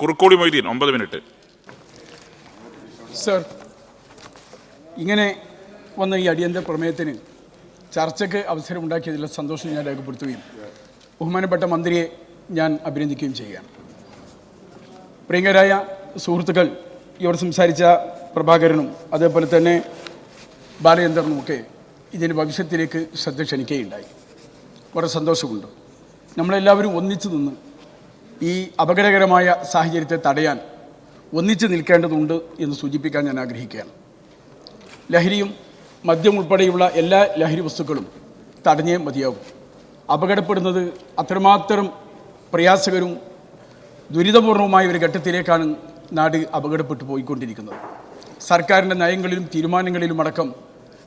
കുറുക്കോളി മൊയ്തീൻ ഒമ്പത് minute. Sir ഇങ്ങനെ വന്ന ഈ അടിയന്തര പ്രമേയത്തിന് ചർച്ചയ്ക്ക് അവസരം ഉണ്ടാക്കിയതിലെ സന്തോഷം ഞാൻ രേഖപ്പെടുത്തുകയും ബഹുമാനപ്പെട്ട മന്ത്രിയെ ഞാൻ അഭിനന്ദിക്കുകയും ചെയ്യുകയാണ്. പ്രിയങ്കരായ സുഹൃത്തുക്കൾ ഇവിടെ സംസാരിച്ച പ്രഭാകരനും അതേപോലെ തന്നെ ബാലചന്ദ്രനും ഒക്കെ ഇതിന്റെ ഭവിഷ്യത്തിലേക്ക് ശ്രദ്ധ ക്ഷണിക്കുകയുണ്ടായി. വളരെ സന്തോഷമുണ്ട്. നമ്മളെല്ലാവരും ഒന്നിച്ചു നിന്ന് ഈ അപകടകരമായ സാഹചര്യത്തെ തടയാൻ ഒന്നിച്ചു നിൽക്കേണ്ടതുണ്ട് എന്ന് സൂചിപ്പിക്കാൻ ഞാൻ ആഗ്രഹിക്കുകയാണ്. ലഹരിയും മദ്യം ഉൾപ്പെടെയുള്ള എല്ലാ ലഹരി വസ്തുക്കളും തടഞ്ഞേ മതിയാവും അപകടപ്പെടുന്നത് അത്രമാത്രം പ്രയാസകരും ദുരിതപൂർണവുമായ ഒരു ഘട്ടത്തിലേക്കാണ് നാട് അപകടപ്പെട്ടു പോയിക്കൊണ്ടിരിക്കുന്നത്. സർക്കാരിന്റെ നയങ്ങളിലും തീരുമാനങ്ങളിലും അടക്കം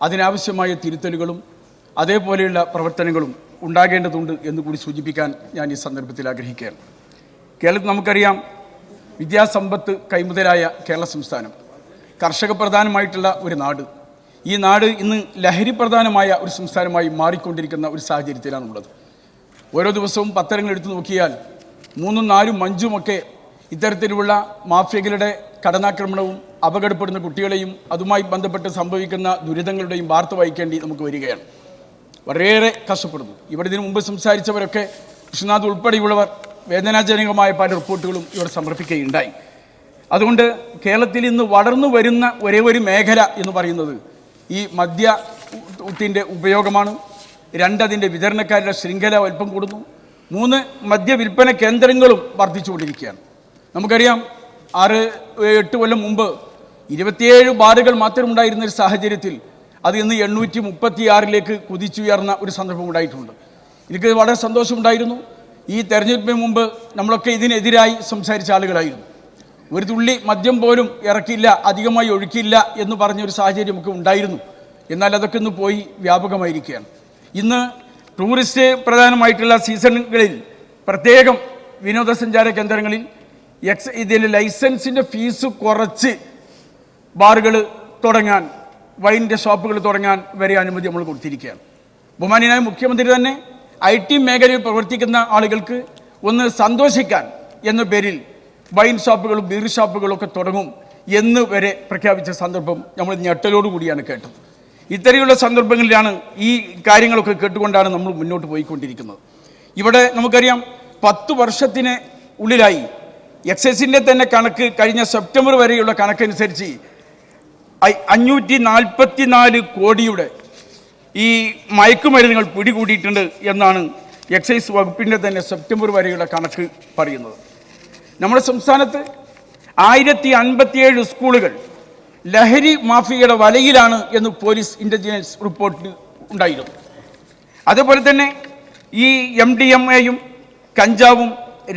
അതിനാവശ്യമായ തിരുത്തലുകളും അതേപോലെയുള്ള പ്രവർത്തനങ്ങളും ഉണ്ടാകേണ്ടതുണ്ട് എന്ന് കൂടി സൂചിപ്പിക്കാൻ ഞാൻ ഈ സന്ദർഭത്തിൽ ആഗ്രഹിക്കുകയാണ്. കേരളത്തിൽ നമുക്കറിയാം വിദ്യാസമ്പത്ത് കൈമുതലായ കേരള സംസ്ഥാനം. കർഷക പ്രധാനമായിട്ടുള്ള ഒരു നാട്. ഈ നാട് ഇന്ന് ലഹരി പ്രധാനമായ ഒരു സംസ്ഥാനമായി മാറിക്കൊണ്ടിരിക്കുന്ന ഒരു സാഹചര്യത്തിലാണുള്ളത് ഓരോ ദിവസവും പത്രങ്ങൾ എടുത്തു നോക്കിയാൽ മൂന്നും നാലും അഞ്ചുമൊക്കെ ഇത്തരത്തിലുള്ള മാഫിയകളുടെ കടനാക്രമണവും അപകടപ്പെടുന്ന കുട്ടികളെയും അതുമായി ബന്ധപ്പെട്ട് സംഭവിക്കുന്ന ദുരിതങ്ങളുടെയും വാർത്ത വായിക്കേണ്ടി നമുക്ക് വരികയാണ്. വളരെയേറെ കഷ്ടപ്പെടുന്നു. ഇവിടെ ഇതിനു മുമ്പ് സംസാരിച്ചവരൊക്കെ കൃഷ്ണനാഥ് ഉൾപ്പെടെയുള്ളവർ വേദനാജനകമായ പല റിപ്പോർട്ടുകളും ഇവിടെ സമർപ്പിക്കുകയുണ്ടായി. അതുകൊണ്ട് കേരളത്തിൽ ഇന്ന് വളർന്നു വരുന്ന ഒരേ ഒരു മേഖല എന്ന് പറയുന്നത് ഈ മദ്യത്തിന്റെ ഉപയോഗമാണ്. രണ്ടതിന്റെ വിതരണക്കാരുടെ ശൃംഖല അല്പം കൂടുന്നു. മൂന്ന് മദ്യവിൽപ്പന കേന്ദ്രങ്ങളും വർദ്ധിച്ചുകൊണ്ടിരിക്കുകയാണ്. നമുക്കറിയാം ആറ് എട്ട് കൊല്ലം മുമ്പ് ഇരുപത്തിയേഴ് ബാറുകൾ മാത്രം ഉണ്ടായിരുന്ന ഒരു സാഹചര്യത്തിൽ അത് ഇന്ന് എണ്ണൂറ്റി മുപ്പത്തി ആറിലേക്ക് കുതിച്ചുയർന്ന ഒരു സന്ദർഭം ഉണ്ടായിട്ടുണ്ട്. എനിക്ക് വളരെ സന്തോഷമുണ്ടായിരുന്നു. ഈ തെരഞ്ഞെടുപ്പിന് മുമ്പ് നമ്മളൊക്കെ ഇതിനെതിരായി സംസാരിച്ച ആളുകളായിരുന്നു. ഒരു തുള്ളി മദ്യം പോലും ഇറക്കില്ല അധികമായി ഒഴുക്കില്ല എന്ന് പറഞ്ഞൊരു സാഹചര്യമൊക്കെ ഉണ്ടായിരുന്നു. എന്നാൽ അതൊക്കെ ഇന്ന് പോയി വ്യാപകമായിരിക്കുകയാണ്. ഇന്ന് ടൂറിസ്റ്റ് പ്രധാനമായിട്ടുള്ള സീസണുകളിൽ പ്രത്യേകം വിനോദസഞ്ചാര കേന്ദ്രങ്ങളിൽ എക്സ് ഇതിന്റെ ലൈസൻസിന്റെ ഫീസ് കുറച്ച് ബാറുകൾ തുടങ്ങാൻ വൈന്റെ ഷോപ്പുകൾ തുടങ്ങാൻ വരെ അനുമതി നമ്മൾ കൊടുത്തിരിക്കുകയാണ്. ബഹുമാനിയായ മുഖ്യമന്ത്രി തന്നെ ഐ ടി മേഖലയിൽ പ്രവർത്തിക്കുന്ന ആളുകൾക്ക് ഒന്ന് സന്തോഷിക്കാൻ എന്ന പേരിൽ വൈൻ ഷോപ്പുകളും ബീർ ഷോപ്പുകളും ഒക്കെ തുടങ്ങും എന്ന് വരെ പ്രഖ്യാപിച്ച സന്ദർഭം നമ്മൾ ഞെട്ടലോട് കൂടിയാണ് കേട്ടത്. ഇത്തരത്തിലുള്ള സന്ദർഭങ്ങളിലാണ് ഈ കാര്യങ്ങളൊക്കെ കേട്ടുകൊണ്ടാണ് നമ്മൾ മുന്നോട്ട് പോയിക്കൊണ്ടിരിക്കുന്നത്. ഇവിടെ നമുക്കറിയാം പത്ത് വർഷത്തിന് ഉള്ളിലായി എക്സൈസിന്റെ തന്നെ കണക്ക് കഴിഞ്ഞ സെപ്റ്റംബർ വരെയുള്ള കണക്കനുസരിച്ച് അഞ്ഞൂറ്റി നാൽപ്പത്തി നാല് കോടിയുടെ ഈ മയക്കുമരുന്നുകൾ പിടികൂടിയിട്ടുണ്ട് എന്നാണ് എക്സൈസ് വകുപ്പിന്റെ തന്നെ സെപ്റ്റംബർ വരെയുള്ള കണക്ക് പറയുന്നത്. നമ്മുടെ സംസ്ഥാനത്ത് ആയിരത്തി അൻപത്തിയേഴ് സ്കൂളുകൾ ലഹരി മാഫിയയുടെ വലയിലാണ് എന്ന് പോലീസ് ഇന്റലിജൻസ് റിപ്പോർട്ട് ഉണ്ടായിരുന്നു. അതുപോലെ തന്നെ ഈ എം ഡി എം എയും കഞ്ചാവും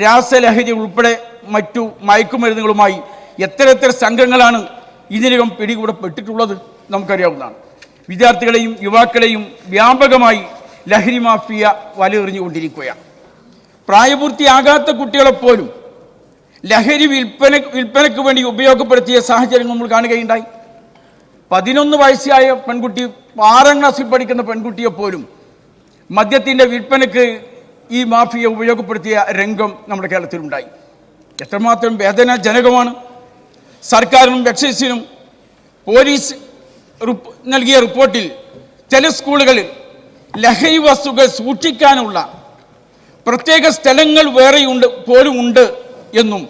രാസലഹരി ഉൾപ്പെടെ മറ്റു മയക്കുമരുന്നുകളുമായി എത്ര എത്ര സംഘങ്ങളാണ് ഇതിനകം പിടികൂടപ്പെട്ടിട്ടുള്ളത് നമുക്കറിയാവുന്നതാണ്. വിദ്യാർത്ഥികളെയും യുവാക്കളെയും വ്യാപകമായി ലഹരി മാഫിയ വലയെറിഞ്ഞുകൊണ്ടിരിക്കുകയാണ്. പ്രായപൂർത്തിയാകാത്ത കുട്ടികളെപ്പോലും ലഹരി വിൽപ്പന വിൽപ്പനയ്ക്ക് വേണ്ടി ഉപയോഗപ്പെടുത്തിയ സാഹചര്യം നമ്മൾ കാണുകയുണ്ടായി. പതിനൊന്ന് വയസ്സായ പെൺകുട്ടി ആറാം ക്ലാസ്സിൽ പഠിക്കുന്ന പെൺകുട്ടിയെപ്പോലും മദ്യത്തിന്റെ വിൽപ്പനയ്ക്ക് ഈ മാഫിയ ഉപയോഗപ്പെടുത്തിയ രംഗം നമ്മുടെ കേരളത്തിലുണ്ടായി. എത്രമാത്രം വേദനാജനകമാണ്. സർക്കാരിനും എക്സൈസിനും പോലീസ് നൽകിയ റിപ്പോർട്ടിൽ ചില സ്കൂളുകളിൽ ലഹരി വസ്തുക്കൾ സൂക്ഷിക്കാനുള്ള പ്രത്യേക സ്ഥലങ്ങൾ വേറെയുണ്ട് പോലും ഉണ്ട് എന്നും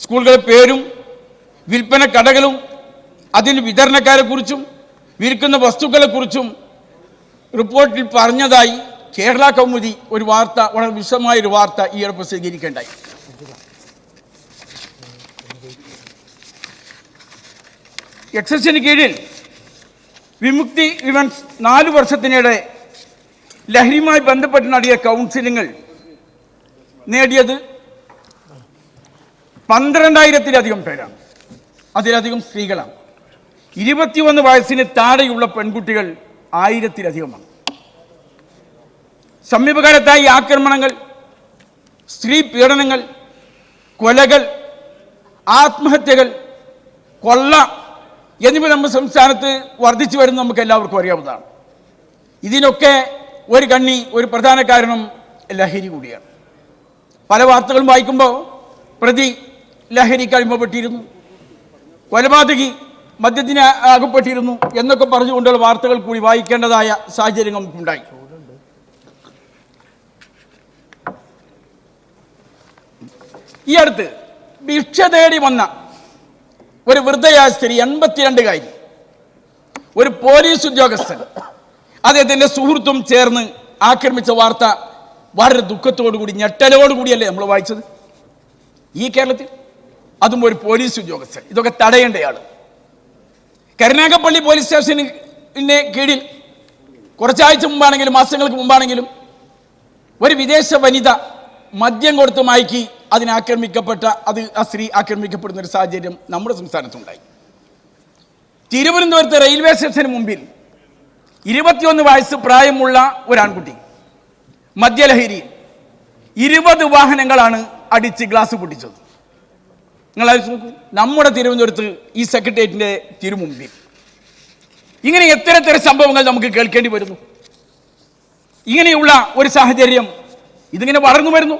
സ്കൂളുകളുടെ പേരും വിൽപ്പന കടകളും അതിന് വിതരണക്കാരെക്കുറിച്ചും വിൽക്കുന്ന വസ്തുക്കളെക്കുറിച്ചും റിപ്പോർട്ടിൽ പറഞ്ഞതായി കേരള കൗമുദി ഒരു വാർത്ത വളരെ വിശദമായ ഒരു വാർത്ത ഈയിടെ പ്രസിദ്ധീകരിക്കേണ്ടായി എക്സസിന് കീഴിൽ വിമുക്തി വിമൻസ് നാല് വർഷത്തിനിടെ ലഹരിയുമായി ബന്ധപ്പെട്ട് നടത്തിയ കൗൺസിലിങ്ങൾ നേടിയത് പന്ത്രണ്ടായിരത്തിലധികം പേരാണ്. അതിലധികം സ്ത്രീകളാണ്. ഇരുപത്തിയൊന്ന് വയസ്സിന് താഴെയുള്ള പെൺകുട്ടികൾ ആയിരത്തിലധികമാണ്. സമീപകാലത്തായി ആക്രമണങ്ങൾ സ്ത്രീ പീഡനങ്ങൾ കൊലകൾ ആത്മഹത്യകൾ കൊള്ള എന്നിവ നമ്മുടെ സംസ്ഥാനത്ത് വർദ്ധിച്ചു വരുന്ന നമുക്ക് എല്ലാവർക്കും അറിയാവുന്നതാണ്. ഇതിനൊക്കെ ഒരു കണ്ണി ഒരു പ്രധാന കാരണം ലഹരി കൂടിയാണ്. പല വാർത്തകളും വായിക്കുമ്പോൾ പ്രതി ലഹരിക്ക് അടിമപ്പെട്ടിരുന്നു കൊലപാതകി മദ്യത്തിന് അകപ്പെട്ടിരുന്നു എന്നൊക്കെ പറഞ്ഞുകൊണ്ടുള്ള വാർത്തകൾ കൂടി വായിക്കേണ്ടതായ സാഹചര്യം നമുക്കുണ്ടായി. ഈ അടുത്ത് ഭിക്ഷ തേടി വന്ന ഒരു വൃദ്ധയായ സ്ത്രീ എൺപത്തിരണ്ടുകാരി ഒരു പോലീസ് ഉദ്യോഗസ്ഥൻ. അദ്ദേഹത്തിന്റെ സുഹൃത്തും ചേർന്ന് ആക്രമിച്ച വാർത്ത വളരെ ദുഃഖത്തോടുകൂടി ഞെട്ടലോടുകൂടിയല്ലേ നമ്മൾ വായിച്ചത്? ഈ കേരളത്തിൽ അതും ഒരു പോലീസ് ഉദ്യോഗസ്ഥൻ. ഇതൊക്കെ തടയേണ്ടയാൾ കരുനാഗപ്പള്ളി പോലീസ് സ്റ്റേഷന് കീഴിൽ കുറച്ചാഴ്ച മുമ്പാണെങ്കിലും മാസങ്ങൾക്ക് മുമ്പാണെങ്കിലും ഒരു വിദേശ വനിത മദ്യം കൊടുത്ത് മയക്കി അതിനാക്രമിക്കപ്പെട്ട അത് ആ സ്ത്രീ ആക്രമിക്കപ്പെടുന്ന ഒരു സാഹചര്യം നമ്മുടെ സംസ്ഥാനത്തുണ്ടായി. തിരുവനന്തപുരത്ത് റെയിൽവേ സ്റ്റേഷന് മുമ്പിൽ ഇരുപത്തിയൊന്ന് വയസ്സ് പ്രായമുള്ള ഒരു ആൺകുട്ടി മദ്യലഹരി ഇരുപത് വാഹനങ്ങളാണ് അടിച്ച് ഗ്ലാസ് പൊട്ടിച്ചത്. നിങ്ങൾ നോക്കൂ നമ്മുടെ തിരുവനന്തപുരത്ത് ഈ സെക്രട്ടേറിയറ്റിന്റെ തിരുമുമ്പിൽ. ഇങ്ങനെ എത്ര എത്ര സംഭവങ്ങൾ നമുക്ക് കേൾക്കേണ്ടി വരുന്നു? ഇങ്ങനെയുള്ള ഒരു സാഹചര്യം ഇതിങ്ങനെ വളർന്നു വരുന്നു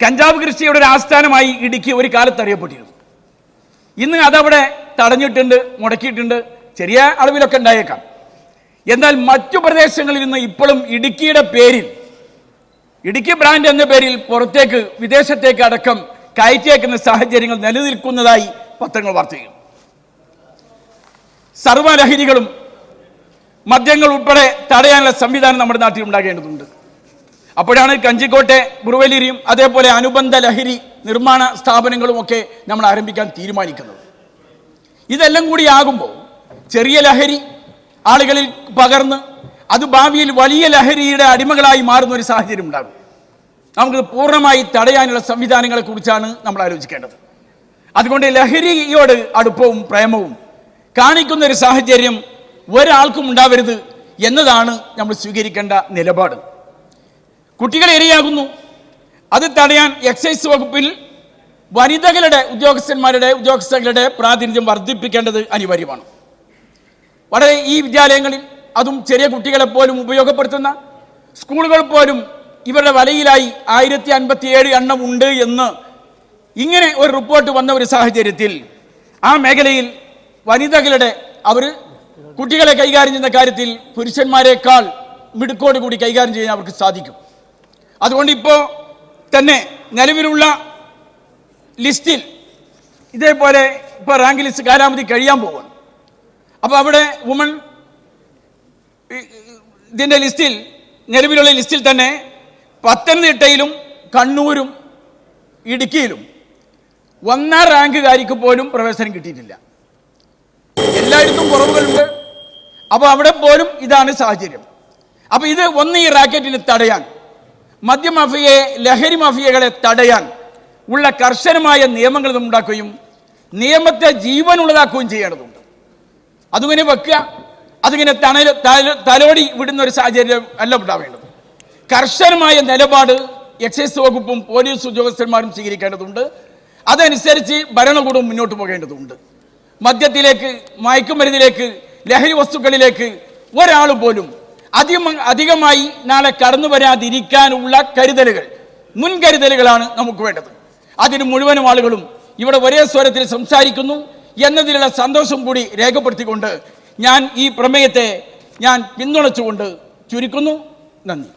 കഞ്ചാവ് കൃഷിയുടെ ഒരു ആസ്ഥാനമായി ഇടുക്കി ഒരു കാലത്ത് അറിയപ്പെട്ടിരുന്നു. ഇന്ന് അതവിടെ തടഞ്ഞിട്ടുണ്ട് മുടക്കിയിട്ടുണ്ട് ചെറിയ അളവിലൊക്കെ ഉണ്ടായേക്കാം. എന്നാൽ മറ്റു പ്രദേശങ്ങളിൽ നിന്ന് ഇപ്പോഴും ഇടുക്കിയുടെ പേരിൽ ഇടുക്കി ബ്രാൻഡ് എന്ന പേരിൽ പുറത്തേക്ക് വിദേശത്തേക്ക് അടക്കം കയറ്റിയേക്കുന്ന സാഹചര്യങ്ങൾ നിലനിൽക്കുന്നതായി പത്രങ്ങൾ വാർത്ത ചെയ്യും സർവലഹരികളും മദ്യങ്ങൾ ഉൾപ്പെടെ തടയാനുള്ള സംവിധാനം നമ്മുടെ നാട്ടിൽ ഉണ്ടാകേണ്ടതുണ്ട്. അപ്പോഴാണ് കഞ്ചിക്കോട്ടെ ബുറുവലിരിയും അതേപോലെ അനുബന്ധ ലഹരി നിർമ്മാണ സ്ഥാപനങ്ങളും ഒക്കെ നമ്മൾ ആരംഭിക്കാൻ തീരുമാനിക്കുന്നത്. ഇതെല്ലാം കൂടി ആകുമ്പോൾ ചെറിയ ലഹരി ആളുകളിൽ പകർന്ന് അത് ഭാവിയിൽ വലിയ ലഹരിയുടെ അടിമകളായി മാറുന്ന ഒരു സാഹചര്യം ഉണ്ടാകും. നമുക്ക് പൂർണമായി തടയാനുള്ള സംവിധാനങ്ങളെ കുറിച്ചാണ് നമ്മൾ ആലോചിക്കേണ്ടത്. അതുകൊണ്ട് ലഹരിയോട് അടുപ്പവും പ്രേമവും കാണിക്കുന്ന ഒരു സാഹചര്യം ഒരാൾക്കും ഉണ്ടാവരുത് എന്നതാണ് നമ്മൾ സ്വീകരിക്കേണ്ട നിലപാട്. കുട്ടികൾ ഇരയാകുന്നു. അത് തടയാൻ എക്സൈസ് വകുപ്പിൽ വനിതകളുടെ ഉദ്യോഗസ്ഥന്മാരുടെ ഉദ്യോഗസ്ഥരുടെ പ്രാതിനിധ്യം വർദ്ധിപ്പിക്കേണ്ടത് അനിവാര്യമാണ്. വളരെ ഈ വിദ്യാലയങ്ങളിൽ അതും ചെറിയ കുട്ടികളെ പോലും ഉപയോഗപ്പെടുത്തുന്ന സ്കൂളുകൾ പോലും ഇവരുടെ വലയിലായി ആയിരത്തി അൻപത്തി ഏഴ് എണ്ണം ഉണ്ട് എന്ന് ഇങ്ങനെ ഒരു റിപ്പോർട്ട് വന്ന ഒരു സാഹചര്യത്തിൽ ആ മേഖലയിൽ വനിതകളുടെ അവർ കുട്ടികളെ കൈകാര്യം ചെയ്യുന്ന കാര്യത്തിൽ പുരുഷന്മാരെക്കാൾ മിടുക്കോട് കൂടി കൈകാര്യം ചെയ്യാൻ അവർക്ക് സാധിക്കും. അതുകൊണ്ട് ഇപ്പോൾ തന്നെ നിലവിലുള്ള ലിസ്റ്റിൽ ഇതേപോലെ ഇപ്പോൾ റാങ്ക് ലിസ്റ്റ് കാലാവധി കഴിയാൻ പോവുകയാണ് അപ്പോൾ അവിടെ വുമൺ ഇതിന്റെ ലിസ്റ്റിൽ നിലവിലുള്ള ലിസ്റ്റിൽ തന്നെ പത്തനംതിട്ടയിലും കണ്ണൂരും ഇടുക്കിയിലും ഒന്നാം റാങ്കുകാരിക്ക് പോലും പ്രവേശനം കിട്ടിയിട്ടില്ല. എല്ലായിടത്തും കുറവുകളുണ്ട്. അപ്പോൾ അവിടെ പോലും ഇതാണ് സാഹചര്യം. അപ്പോൾ ഇത് ഒന്ന് ഈ റാക്കറ്റിന് തടയാൻ മദ്യമാഫിയയെ ലഹരി മാഫിയകളെ തടയാൻ ഉള്ള കർശനമായ നിയമങ്ങൾ ഉണ്ടാക്കുകയും നിയമത്തെ ജീവനുള്ളതാക്കുകയും ചെയ്യേണ്ടതുണ്ട്. അതിങ്ങനെ വെക്കുക അതിങ്ങനെ തണൽ തല- തലോടി വിടുന്ന ഒരു സാഹചര്യം അല്ല ഉണ്ടാവേണ്ടത്. കർശനമായ നിലപാട് എക്സൈസ് വകുപ്പും പോലീസ് ഉദ്യോഗസ്ഥന്മാരും സ്വീകരിക്കേണ്ടതുണ്ട്. അതനുസരിച്ച് ഭരണകൂടം മുന്നോട്ട് പോകേണ്ടതുണ്ട്. മദ്യത്തിലേക്ക് മയക്കുമരുന്നിലേക്ക് ലഹരി വസ്തുക്കളിലേക്ക് ഒരാൾ പോലും അധികം അധികമായി നാളെ കടന്നു വരാതിരിക്കാനുള്ള കരുതലുകൾ മുൻകരുതലുകളാണ് നമുക്ക് വേണ്ടത്. അതിന് മുഴുവനും ആളുകളും ഇവിടെ ഒരേ സ്വരത്തിൽ സംസാരിക്കുന്നു എന്നതിലുള്ള സന്തോഷം കൂടി രേഖപ്പെടുത്തിക്കൊണ്ട് ഞാൻ ഈ പ്രമേയത്തെ ഞാൻ പിന്തുണച്ചുകൊണ്ട് ചുരുക്കുന്നു. നന്ദി.